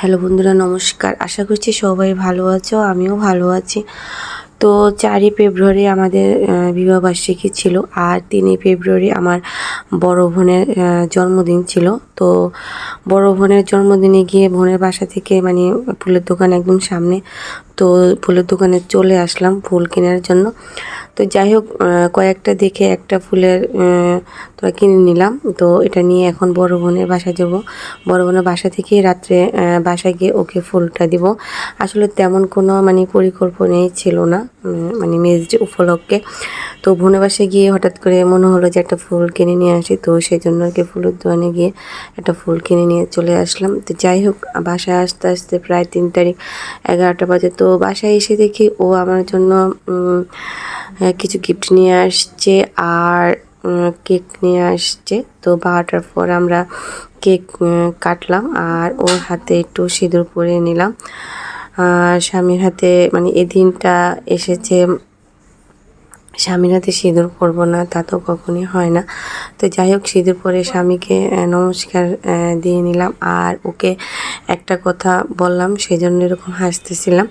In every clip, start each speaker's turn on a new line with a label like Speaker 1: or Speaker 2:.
Speaker 1: Hello বন্ধুরা, নমস্কার। আশা করছি সবাই ভালো আছো, আমিও ভালো আছি। তো চারই ফেব্রুয়ারি আমাদের বিবাহবার্ষিকী ছিল আর তিনই ফেব্রুয়ারি আমার বড় বোনের জন্মদিন ছিল। তো বড় বোনের জন্মদিনে গিয়ে বোনের বাসা থেকে মানে ফুলের দোকান একদম সামনে, তো ফুলের দোকানে চলে আসলাম ফুল কেনার জন্য। তো যাই হোক কয়েকটা দেখে একটা ফুলের তোরা কিনে নিলাম। তো এটা নিয়ে এখন বড় বোনের বাসায় যাব। বড় বোনের বাসা থেকে রাত্রে বাসায় গিয়ে ওকে ফুলটা দিব। আসলে তেমন কোনো মানে পরিকল্পনাই ছিল না মানে মেজ উপলক্ষে। তো বোনের বাসায় গিয়ে হঠাৎ করে মনে হলো যে একটা ফুল কিনে নিয়ে আসি। তো সেই জন্য আর কি ফুলের দোকানে গিয়ে একটা ফুল কিনে নিয়ে চলে আসলাম। তো যাই হোক, বাসায় আসতে আসতে প্রায় তিন তারিখ, এগারোটা বাজে। তো বাসায় এসে দেখি ও আমার জন্য কিছু গিফট নিয়ে আসছে আর কেক নিয়ে আসছে। তো বারোটার পর আমরা কেক কাটলাম আর ওর হাতে একটু সিঁদুর পরে নিলাম। স্বামীর হাতে মানে এদিনটা দিনটা এসেছে স্বামীর হাতে সিঁদুর পরবো না, তা তো কখনই হয় না। তো যাই হোক, সিঁদুর পরে স্বামীকে নমস্কার দিয়ে নিলাম। আর ওকে একটা কথা বললাম সেই জন্য এরকম হাসতেছিলাম।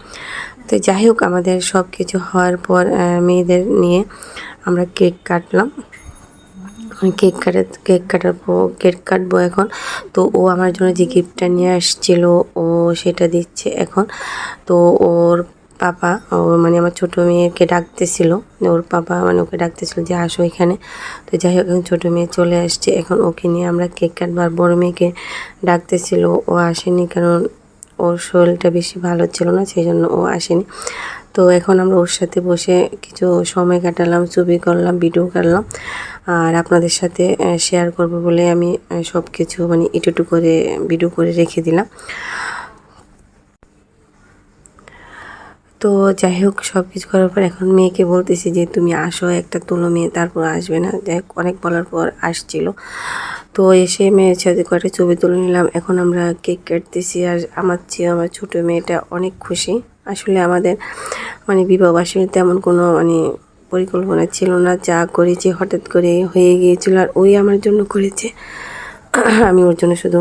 Speaker 1: তো যাই হোক, আমাদের সব কিছু হওয়ার পর মেয়েদের নিয়ে আমরা কেক কাটলাম। কেক কাটা, কেক কাটার পর, কেক কাটবো এখন। তো ও আমার জন্য যে গিফটটা নিয়ে আসছিল, ও সেটা দিচ্ছে এখন। তো ওর পাপা, ও মানে আমার ছোটো মেয়েকে ডাকতেছিল। ওর পাপা মানে ওকে ডাকতেছিল যে আসো এখানে। তো যাই হোক, এখন ছোটো মেয়ে চলে আসছে। এখন ওকে নিয়ে আমরা কেক কাটবো আর বড়ো মেয়েকে ডাকতেছিল, ও আসেনি কারণ ওর শরীরটা বেশি ভালো ছিল না সেই জন্য ও আসেনি। তো এখন আমরা ওর সাথে বসে কিছু সময় কাটালাম, ছবি করলাম, ভিডিও করলাম। আর আপনাদের সাথে শেয়ার করব বলে আমি সব কিছু মানে একটু করে ভিডিও করে রেখে দিলাম। তো যাই হোক সব কিছু করার পর এখন মেয়েকে বলতেছি যে, তুমি আসো, একটা তুলো মেয়ে তারপর আসবে না। যাই হোক, অনেক বলার পর আসছিল। তো এসে মেয়ের সাথে কয়েকটা ছবি তুলে নিলাম। এখন আমরা কেক কাটতেছি আর আমার চেয়ে আমার ছোটো মেয়েটা অনেক খুশি। আসলে আমাদের মানে বিবাহবার্ষিকী তেমন কোনো মানে পরিকল্পনা ছিল না। যা করেছি হঠাৎ করে হয়ে গিয়েছিল আর ওই আমার জন্য করেছে। আমি ওর জন্য শুধু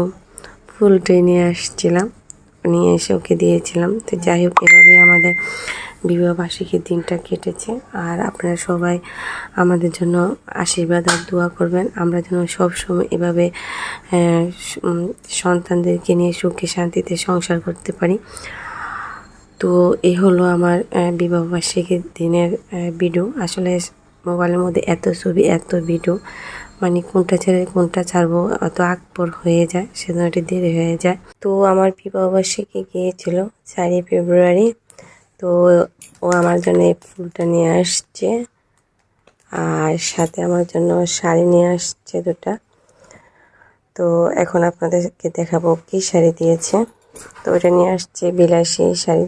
Speaker 1: ফুলটাই নিয়ে আসছিলাম। নিয়ে এসে ওকে দিয়েছিলাম। তো যাই হোক, এভাবে আমাদের বিবাহবার্ষিকীর দিনটা কেটেছে। আর আপনারা সবাই আমাদের জন্য আশীর্বাদ আর দোয়া করবেন। আমরা যেন সবসময় এভাবে সন্তানদেরকে নিয়ে সুখে শান্তিতে সংসার করতে পারি। তো এ হলো আমার বিবাহবার্ষিকীর দিনের ভিডিও আসলে মোবাইলের মধ্যে এত ছবি, এত ভিডিও মানে কোনটা ছেড়ে কোনটা ছাড়বো, অত আকবর হয়ে যায়, সেজন্য একটু দেরি হয়ে যায়। তো আমার বিবাহবার্ষিকী গিয়েছিল চারই ফেব্রুয়ারি, তো ও আমার জন্য এই ফুলটা নিয়ে আসছে, আর সাথে আমার জন্য শাড়ি নিয়ে আসছে দুটা। তো এখন আপনাদেরকে দেখাবো কি শাড়ি দিয়েছে। তো ওটা নিয়ে আসছে বিলাসী শাড়ি।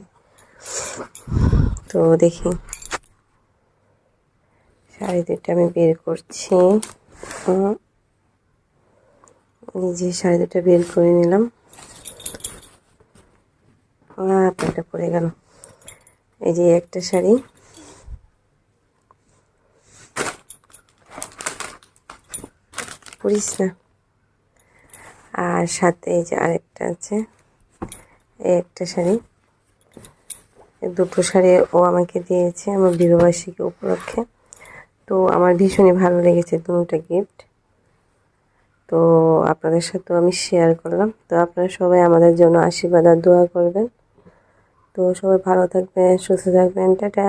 Speaker 1: তো দেখি, শাড়ি দুটো আমি বের করছি। যে শাড়ি দুটো বের করে নিলাম। আপনারটা পড়ে গেল। এই যে একটা শাড়ি। পরিস না। আর সাথে এই যে আরেকটা আছে। এই একটা শাড়ি। দুটো শাড়ি ও আমাকে দিয়েছে আমার বিবাহবার্ষিকী উপলক্ষে। তো আমার ভীষণই ভালো লেগেছে দুটা গিফট তো আপনাদের সাথেও আমি শেয়ার করলাম। তো আপনারা সবাই আমাদের জন্য আশীর্বাদ আর দোয়া করবেন। তো সবাই ভালো থাকবেন, সুস্থ থাকবেন, টাটা।